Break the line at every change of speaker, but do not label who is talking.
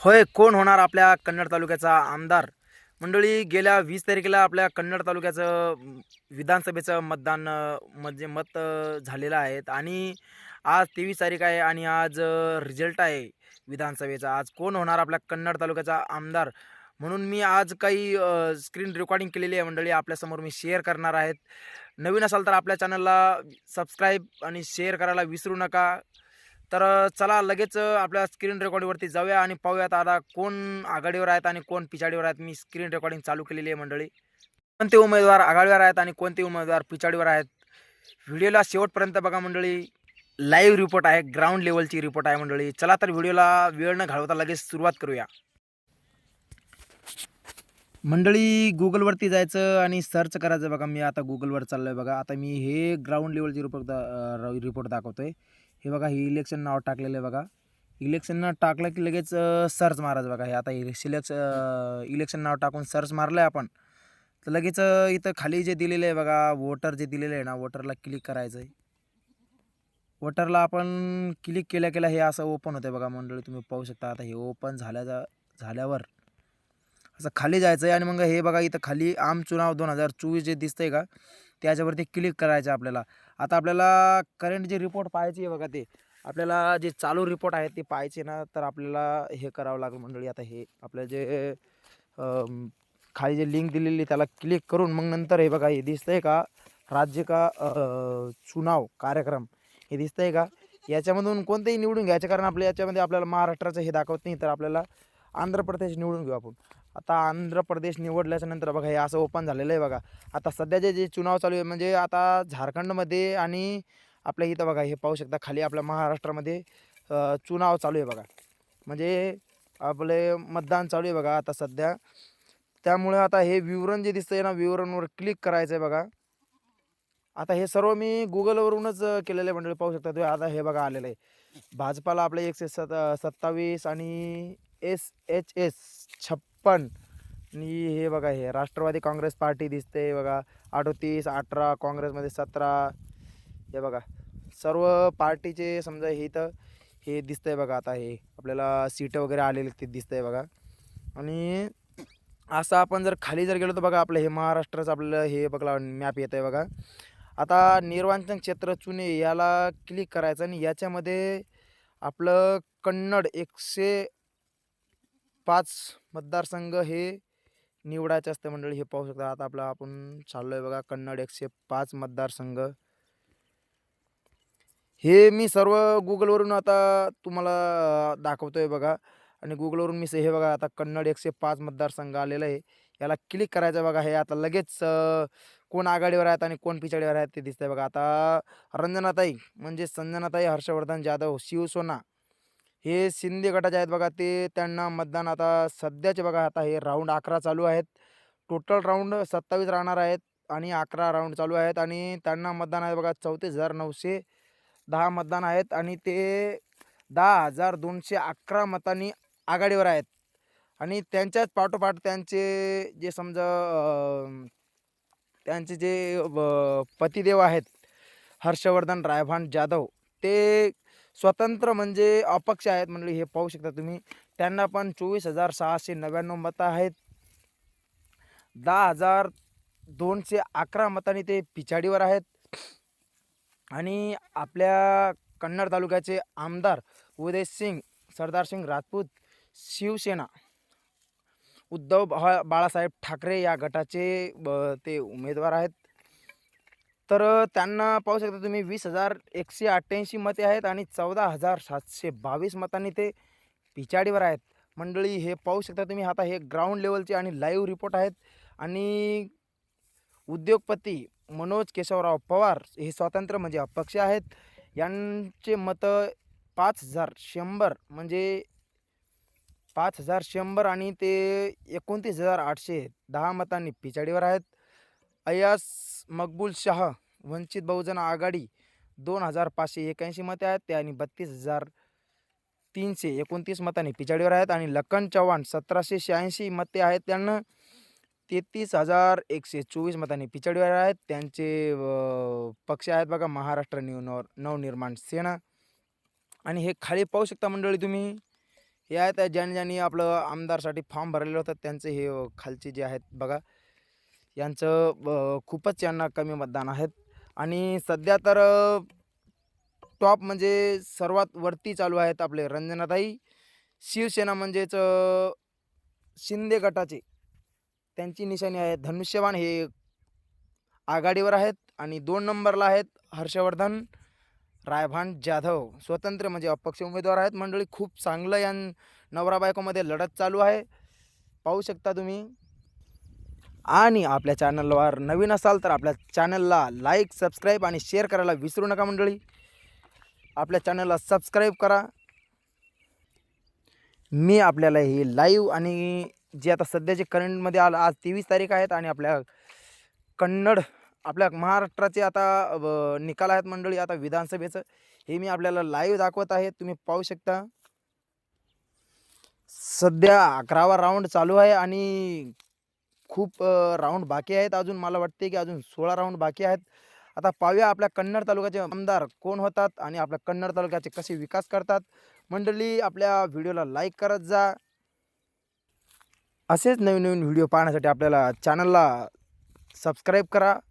होय कोण होणार आपल्या कन्नड तालुक्याचा आमदार? मंडळी गेल्या वीस तारखेला आपल्या कन्नड तालुक्याचं विधानसभेचं मतदान म्हणजे मत झालेलं आहे आणि आज तेवीस तारीख आहे आणि आज रिझल्ट आहे विधानसभेचा. आज कोण होणार आपल्या कन्नड तालुक्याचा आमदार? म्हणून मी आज काही स्क्रीन रेकॉर्डिंग केलेली आहे मंडळी आपल्यासमोर मी शेअर करणार आहेत. नवीन असाल तर आपल्या चॅनलला सबस्क्राईब आणि शेअर करायला विसरू नका. तर चला लगेच आपल्या स्क्रीन रेकॉर्डिंगवरती जाऊया आणि पाहूयात आता कोण आघाडीवर आहेत आणि कोण पिछाडीवर आहेत. मी स्क्रीन रेकॉर्डिंग चालू केलेली आहे मंडळी. कोणते उमेदवार आघाडीवर आहेत आणि कोणते उमेदवार पिछाडीवर आहेत? व्हिडिओला शेवटपर्यंत बघा मंडळी. लाईव्ह रिपोर्ट आहे ग्राउंड लेवलची रिपोर्ट आहे मंडळी. चला तर व्हिडिओला वेळ न घालवता लगेच सुरुवात करूया. मंडळी गुगलवरती जायचं आणि सर्च करायचं बघा. मी आता गुगलवर चाललो आहे बघा. आता मी हे ग्राउंड लेवलची रिपोर्ट दा रिपोर्ट आहे हे बघा हे इलेक्शन नाव टाकलेलं आहे बघा. इलेक्शन नाव टाकलं की लगेच सर्च मारायचं बघा. हे आता सिलेक्श इलेक्शन नाव टाकून सर्च मारलं आहे आपण. तर लगेच इथं खाली जे दिलेलं आहे बघा वोटर जे दिलेलं आहे ना वोटरला क्लिक करायचं आहे. वोटरला आपण क्लिक केल्या केल्या हे असं ओपन होतं बघा मंडळी. तुम्ही पाहू शकता आता हे ओपन झाल्या झाल्यावर असं खाली जायचं आहे. आणि मग हे बघा इथं खाली आम चुनाव दोन हजार चोवीस जे दिसतंय का त्याच्यावरती क्लिक करायचं आपल्याला. आता आपल्याला करंट जे रिपोर्ट पाहायची आहे बघा ते आपल्याला जे चालू रिपोर्ट आहे ते पाहायचे ना तर आपल्याला हे करावं लागेल मंडळी. आता हे आपलं जे खाली जे लिंक दिलेली आहे त्याला क्लिक करून मग नंतर हे बघा हे दिसतंय का? राज्य का चुनाव कार्यक्रम हे दिसतंय का? याच्यामधून कोणतेही निवडून घ्यायचे कारण आपल्या याच्यामध्ये आपल्याला महाराष्ट्राचं हे दाखवत नाही तर आपल्याला आंध्र प्रदेश निवडून घेऊ आपण. आता आंध्र प्रदेश निवडल्याच्या नंतर बघा हे असं ओपन झालेलं आहे बघा. आता सध्याचे जे चुनाव चालू आहे म्हणजे आता झारखंडमध्ये आणि आपल्या इथं बघा हे पाहू शकता खाली आपल्या महाराष्ट्रामध्ये चुनाव चालू आहे बघा. म्हणजे आपले मतदान चालू आहे बघा आता सध्या. त्यामुळे आता हे विवरण जे दिसतं आहे ना विवरणवर क्लिक करायचं आहे बघा. आता हे सर्व मी गुगलवरूनच केलेलं आहे मंडळी पाहू शकता तुम्ही. आता हे बघा आलेलं आहे. भाजपाला आपलं एकशे सत सत्तावीस आणि एस एच एस छप्पन. आणि हे बघा हे राष्ट्रवादी काँग्रेस पार्टी दिसते बघा. अडोतीस अठरा काँग्रेसमध्ये सतरा. हे बघा. सर्व पार्टीचे समजा हे इथं हे दिसतंय बघा आता हे. आपल्याला सीटं वगैरे आलेले ते दिसतंय बघा. आणि असं आपण जर खाली जर गेलो तर बघा आपलं हे महाराष्ट्राचं आपलं हे बघा मॅप येतं आहे बघा. आता निर्वाचन क्षेत्र चुने याला क्लिक करायचं आणि याच्यामध्ये आपलं कन्नड एकशे पाच मतदारसंघ हे निवडायचे असते मंडळी हे पाहू शकता. आता आपलं आपण चाललो आहे बघा कन्नड एकशे पाच मतदारसंघ. हे मी सर्व गुगलवरून आता तुम्हाला दाखवतोय बघा. आणि गुगलवरून मी हे बघा आता कन्नड एकशे पाच मतदारसंघ आलेलं आहे. याला क्लिक करायचं बघा हे आता लगेच कोण आघाडीवर आहेत आणि कोण पिछाडीवर आहेत ते दिसतंय बघा. आता रंजनाताई म्हणजे संजनाताई हर्षवर्धन जाधव शिवसेना. हे शिंदे गटाचे आहेत बघा ते त्यांना मतदान आता सध्याचे बघा आता हे राऊंड अकरा चालू आहेत. टोटल राऊंड सत्तावीस राहणार आहेत आणि अकरा राऊंड चालू आहेत आणि त्यांना मतदान आहे बघा चौतीस हजार नऊशे दहा मतदान आहेत आणि ते दहा हजार दोनशे अकरा मतांनी आघाडीवर आहेत. आणि त्यांच्याच पाठोपाठ त्यांचे जे समजा त्यांचे जे पतिदेव आहेत हर्षवर्धन रायभान जाधव ते स्वतंत्र म्हणजे अपक्ष आहेत म्हणजे हे पाहू शकता तुम्ही. त्यांना पण चोवीस हजार सहाशे नव्याण्णव मतं आहेत. दहा हजार दोनशे अकरा मतांनी ते पिछाडीवर आहेत. आणि आपल्या कन्नड तालुक्याचे आमदार उदय सिंग सरदार सिंग राजपूत शिवसेना उद्धव बाळासाहेब ठाकरे या गटाचे ब- ते उमेदवार आहेत. तर त्यांना पाहू शकता तुम्ही वीस हजार एकशे अठ्ठ्याऐंशी मते आहेत आणि चौदा हजार सातशे बावीस मतांनी ते पिछाडीवर आहेत. मंडळी हे पाहू शकता तुम्ही आता हे ग्राउंड लेवलचे आणि लाईव्ह रिपोर्ट आहेत. आणि उद्योगपती मनोज केशवराव पवार हे स्वतंत्र म्हणजे अपक्ष आहेत. यांचे मतं पाच हजार शंभर म्हणजे पाच हजार शंभर आणि ते एकोणतीस हजार आठशे दहा मतांनी पिछाडीवर आहेत. अयास मकबूल शाह वंचित बहुजन आघाडी दोन हजार पाचशे एक्याऐंशी मते आहेत. ते आणि बत्तीस हजार तीनशे एकोणतीस मतांनी पिछाडीवर आहेत. आणि लखन चव्हाण सतराशे शहाऐंशी मते आहेत. त्यांना तेहतीस हजार एकशे चोवीस मतांनी पिछाडीवर आहेत. त्यांचे पक्ष आहेत बघा महाराष्ट्र न्यू नव नवनिर्माण सेना. आणि हे खाली पाहू शकता मंडळी तुम्ही. हे आहेत ज्यांनी ज्यांनी आपलं आमदारसाठी फॉर्म भरलेलं होतं. त्यांचे हे खालचे जे आहेत बघा यांचं खूपच यांना कमी मतदान आहेत. आणि सध्या तर टॉप म्हणजे सर्वात वरती चालू आहेत आपले रंजनाताई शिवसेना म्हणजेच शिंदे गटाचे. त्यांची निशाणी आहे धनुष्यबाण हे आघाडीवर आहेत आणि दोन नंबरला आहेत हर्षवर्धन रायभान जाधव. स्वतंत्र म्हणजे अपक्ष उमेदवार आहेत. मंडळी खूप चांगलं या नवरा बायकोमध्ये लढत चालू आहे. पाहू शकता तुम्ही आणि आपल्या चॅनलवर नवीन असाल तर आपल्या चॅनलला लाईक सबस्क्राईब आणि शेअर करायला विसरू नका मंडळी. आपल्या चॅनलला सबस्क्राईब करा. मी आपल्याला हे लाईव्ह आणि जे आता सध्याचे करंटमध्ये आलं आज तेवीस तारीख आहेत आणि आपल्या कन्नड आपल्या महाराष्ट्राचे आता निकाल आहेत मंडळी आता विधानसभेचं. हे मी आपल्याला लाईव्ह दाखवत आहे. तुम्ही पाहू शकता. सध्या अकरावा राऊंड चालू आहे आणि खूप राऊंड बाकी आहेत अजून. मला वाटते की अजून सोळा राऊंड बाकी आहेत. आता पाहूया आपल्या कन्नड तालुक्याचे आमदार कोण होतात आणि आपल्या कन्नड तालुक्याचे कसे विकास करतात. मंडळी आपल्या व्हिडिओला लाईक करत जा. असेच नवीन नवीन व्हिडिओ पाहण्यासाठी आपल्याला चॅनलला सबस्क्राईब करा.